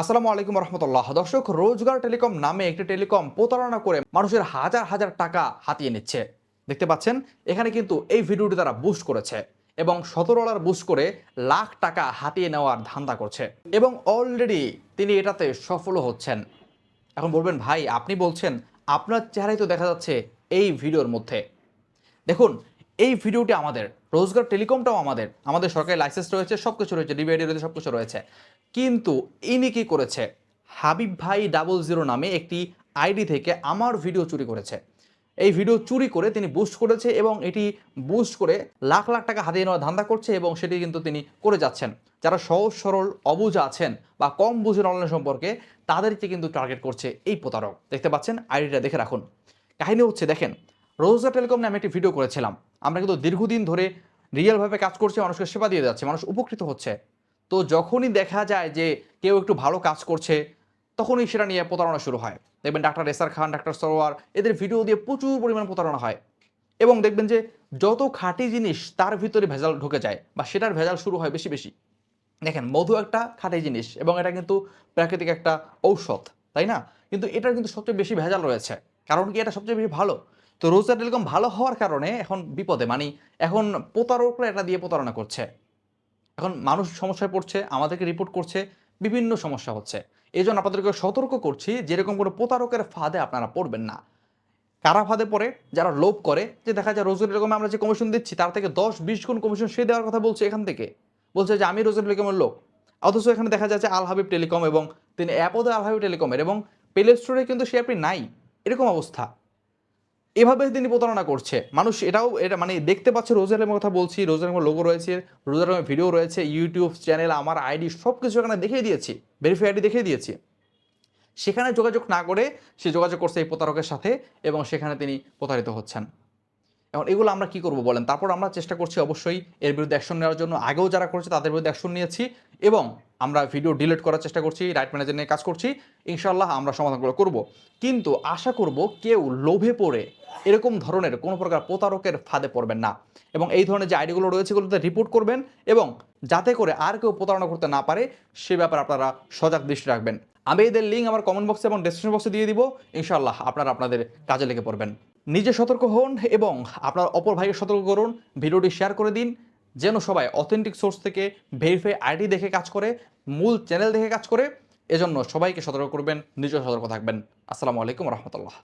আসসালামু আলাইকুম রহমতুল্লাহ। দর্শক, রোজগার টেলিকম নামে একটি টেলিকম প্রতারণা করে মানুষের হাজার হাজার টাকা হাতিয়ে নিচ্ছে। দেখতে পাচ্ছেন, এখানে কিন্তু এই ভিডিওটি তারা বুস্ট করেছে এবং সতেরো ডলার বুস্ট করে লাখ টাকা হাতিয়ে নেওয়ার ধান্দা করছে এবং অলরেডি তিনি এটাতে সফলও হচ্ছেন। এখন বলবেন, ভাই, আপনি বলছেন, আপনার চেহারাই তো দেখা যাচ্ছে এই ভিডিওর মধ্যে। দেখুন এই ভিডিওটি আমাদের, রোজগার টেলিকমটাও আমাদের আমাদের সরকারি লাইসেন্স রয়েছে সব কিছু রয়েছে ডিবিআইডি রয়েছে সব কিছু রয়েছে কিন্তু ইনি কি করেছে? হাবিব ভাই ডাবল জিরো নামে একটি আইডি থেকে আমার ভিডিও চুরি করেছে। এই ভিডিও চুরি করে তিনি বুস্ট করেছে এবং এটি বুস্ট করে লাখ লাখ টাকা হাতিয়ে নেওয়ার ধান্দা করছে এবং সেটি কিন্তু তিনি করে যাচ্ছেন। যারা সহজ, সরল অবুঝ আছেন বা কম বুঝেন অনলাইন সম্পর্কে, তাদেরকে কিন্তু টার্গেট করছে এই প্রতারক। দেখতে পাচ্ছেন আইডিটা দেখে রাখুন। কাহিনী হচ্ছে, দেখেন রোজা টেলিকম নামে একটি ভিডিও করেছিলাম। আমরা কিন্তু দীর্ঘদিন ধরে রিয়েলভাবে কাজ করছি, মানুষকে সেবা দিয়ে যাচ্ছে, মানুষ উপকৃত হচ্ছে। তো যখনই দেখা যায় যে কেউ একটু ভালো কাজ করছে, তখনই সেটা নিয়ে প্রতারণা শুরু হয়। দেখবেন doctor S R Khan, doctor Sarowar, এদের ভিডিও দিয়ে প্রচুর পরিমাণ প্রতারণা হয়। এবং দেখবেন যে যত খাঁটি জিনিস তার ভিতরে ভেজাল ঢুকে যায় বা সেটার ভেজাল শুরু হয় বেশি বেশি। দেখেন, মধু একটা খাঁটি জিনিস এবং এটা কিন্তু প্রাকৃতিক একটা ঔষধ, তাই না? কিন্তু এটার কিন্তু সবচেয়ে বেশি ভেজাল রয়েছে। কারণ কি এটা সবচেয়ে বেশি ভালো? তো রোজা টেলিকম ভালো হওয়ার কারণে এখন বিপদে মানে এখন প্রতারকরা এটা দিয়ে প্রতারণা করছে। এখন মানুষ সমস্যায় পড়ছে, আমাদেরকে রিপোর্ট করছে, বিভিন্ন সমস্যা হচ্ছে। এই জন্য আপনাদেরকে সতর্ক করছি, যেরকম কোনো প্রতারকের ফাঁদে আপনারা পড়বেন না। কারা ফাঁদে পড়ে? যারা লোভ করে, যে দেখা যায় রোজগার টেলিকম আমরা যে কমিশন দিচ্ছি, তার থেকে দশ, বিশ গুণ কমিশন সে দেওয়ার কথা বলছে এখান থেকে। বলছে যে, আমি রোজগার টেলিকমের লোক। অথচ এখানে দেখা যাচ্ছে আল হাবিব টেলিকম এবং তিনি অ্যাপও দেয় আল হাবিব টেলিকমের এবং প্লে স্টোরে কিন্তু সে অ্যাপটি নাই। এরকম অবস্থা। এভাবে তিনি প্রতারণা করছে। মানুষ এটাও, এটা মানে দেখতে পাচ্ছে রোজারের কথা বলছি রোজারের লোগো রয়েছে, রোজার রোজারের ভিডিও রয়েছে ইউটিউব চ্যানেল আমার আইডি সব কিছু এখানে দেখিয়ে দিয়েছি ভেরিফাই আইডি দেখিয়ে দিয়েছি। সেখানে যোগাযোগ না করে সে যোগাযোগ করছে এই প্রতারকের সাথে এবং সেখানে তিনি প্রতারিত হচ্ছেন। এখন এগুলো আমরা কি করব বলেন? তারপর আমরা চেষ্টা করছি অবশ্যই এর বিরুদ্ধে অ্যাকশন নেওয়ার জন্য। আগেও যারা করেছে তাদের বিরুদ্ধে অ্যাকশন নিয়েছি এবং আমরা ভিডিও ডিলিট করার চেষ্টা করছি রাইট ম্যানেজার নিয়ে কাজ করছি। ইনশাল্লাহ আমরা সমাধানগুলো করব। কিন্তু আশা করব কেউ লোভে পড়ে এরকম ধরনের কোনো প্রকার প্রতারকের ফাঁদে পড়বেন না এবং এই ধরনের যে আইডিগুলো রয়েছে এগুলোতে রিপোর্ট করবেন এবং যাতে করে আর কেউ প্রতারণা করতে না পারে সে ব্যাপারে আপনারা সজাগ দৃষ্টি রাখবেন। আমি এদের লিঙ্ক আমার কমেন্ট বক্সে এবং ডেসক্রিপশন বক্সে দিয়ে দিব। ইনশাল্লাহ আপনারা আপনাদের কাজে লেগে পড়বেন। নিজে সতর্ক হন এবং আপনার অপর ভাইকে সতর্ক করুন, ভিডিওটি শেয়ার করে দিন, যেন সবাই অথেন্টিক সোর্স থেকে ভেরিফাই আইডি দেখে কাজ করে, মূল চ্যানেল দেখে কাজ করে, এজন্য সবাইকে সতর্ক করবেন, নিজেও সতর্ক থাকবেন। আসসালামু আলাইকুম রহমতুল্লাহ।